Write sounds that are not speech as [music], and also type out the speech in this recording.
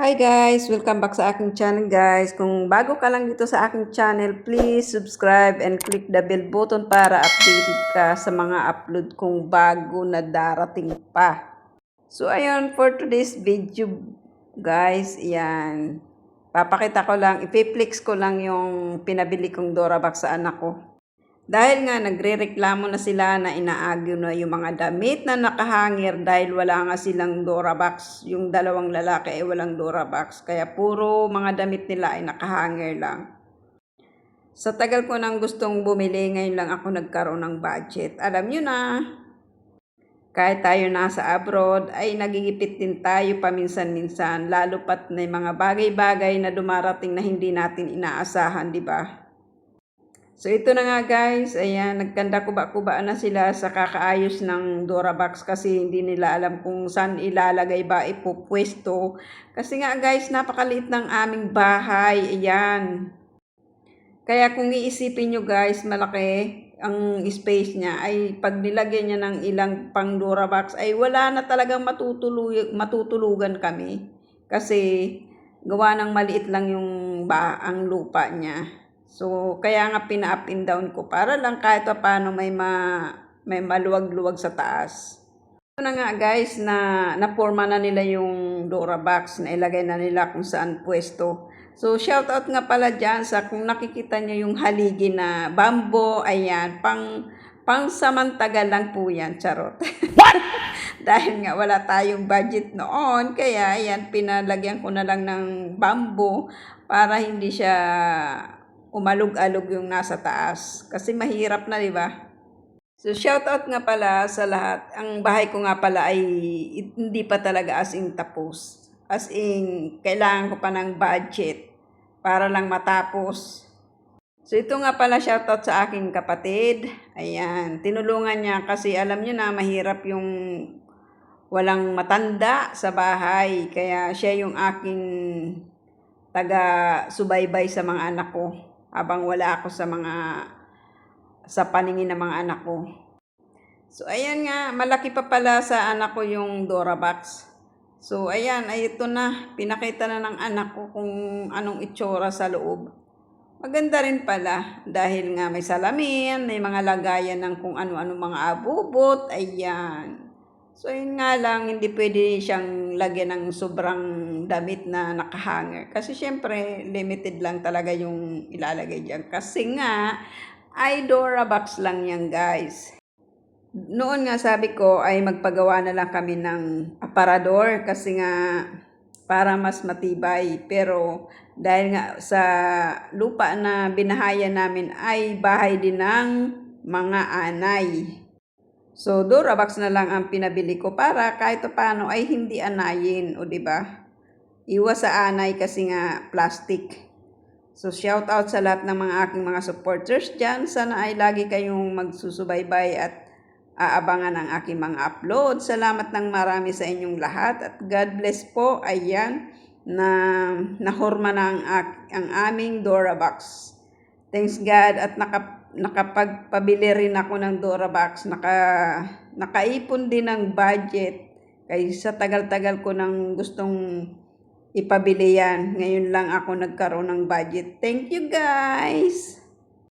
Hi guys! Welcome back sa aking channel guys. Kung bago ka lang dito sa aking channel, please subscribe and click the bell button para updated ka sa mga upload kong bago na darating pa. So ayun, for today's video guys, yan. Papakita ko lang, ipiplex ko lang yung pinabili kong Dorabox sa anak ko. Dahil nga nagre-reklamo na sila na inaagyo na yung mga damit na nakahangir dahil wala nga silang Dorabox. Yung dalawang lalaki ay walang Dorabox. Kaya puro mga damit nila ay nakahangir lang. Sa tagal ko nang gustong bumili, ngayon lang ako nagkaroon ng budget. Alam nyo na, kahit tayo nasa abroad, ay nagigipit din tayo paminsan-minsan. Lalo pat may mga bagay-bagay na dumarating na hindi natin inaasahan, di ba? So ito na nga guys, ayan, nagkanda kuba-kuba na sila sa kakaayos ng Dorabox kasi hindi nila alam kung saan ilalagay ba ipupwesto. Kasi nga guys, napakaliit ng aming bahay, ayan. Kaya kung iisipin nyo guys, malaki ang space niya ay pag nilagyan niya ng ilang pang Dorabox ay wala na talagang matutulug, matutulugan kami. Kasi gawa ng maliit lang yung ba ang lupa niya. So, kaya nga pina-up and down ko para lang kahit pa paano may, ma, may maluwag-luwag sa taas. Ito na nga guys na naporma na nila yung Dora box na ilagay na nila kung saan pwesto. So, shout out nga pala dyan sa kung nakikita nyo yung haligi na bambo, ayan, pang, pang samantagal lang po yan, charot. [laughs] Dahil nga wala tayong budget noon, kaya ayan, pinalagyan ko na lang ng bambo para hindi siya umalog-alog yung nasa taas. Kasi mahirap na, di ba? So, shout out nga pala sa lahat. Ang bahay ko nga pala ay hindi pa talaga as in tapos. As in, kailangan ko pa ng budget para lang matapos. So, ito nga pala shout out sa aking kapatid. Ayan, tinulungan niya kasi alam niyo na mahirap yung walang matanda sa bahay. Kaya siya yung aking taga-subaybay sa mga anak ko habang wala ako sa mga sa paningin ng mga anak ko. So ayan nga, malaki pa pala sa anak ko yung Dorabox. So ayan, ay ito na, pinakita na ng anak ko kung anong itsura sa loob. Maganda rin pala dahil nga may salamin, may mga lagayan ng kung ano-ano mga abubot, ayan. So yun nga lang, hindi pwede siyang lagyan ng sobrang damit na nakahanger. Kasi syempre, limited lang talaga yung ilalagay dyan. Kasi nga, ay Dora box lang yan guys. Noon nga sabi ko ay magpagawa na lang kami ng aparador kasi nga para mas matibay. Pero dahil nga sa lupa na binahayan namin ay bahay din ng mga anay. So, Durabox na lang ang pinabili ko para kahit paano ay hindi anayin, o ba? Iwas sa anay kasi nga plastic. So, shout out sa lahat ng mga aking mga supporters dyan. Sana ay lagi kayong magsusubaybay at aabangan ang aking mga upload. Salamat ng marami sa inyong lahat at God bless po. Ayan, na nahorma na ang, ang aming Dorabox. Thanks God at naka nakapagpabili rin ako ng Dorabox, naka, nakaipon din ng budget. Kaya sa tagal-tagal ko nang gustong ipabili yan. Ngayon lang ako nagkaroon ng budget. Thank you guys!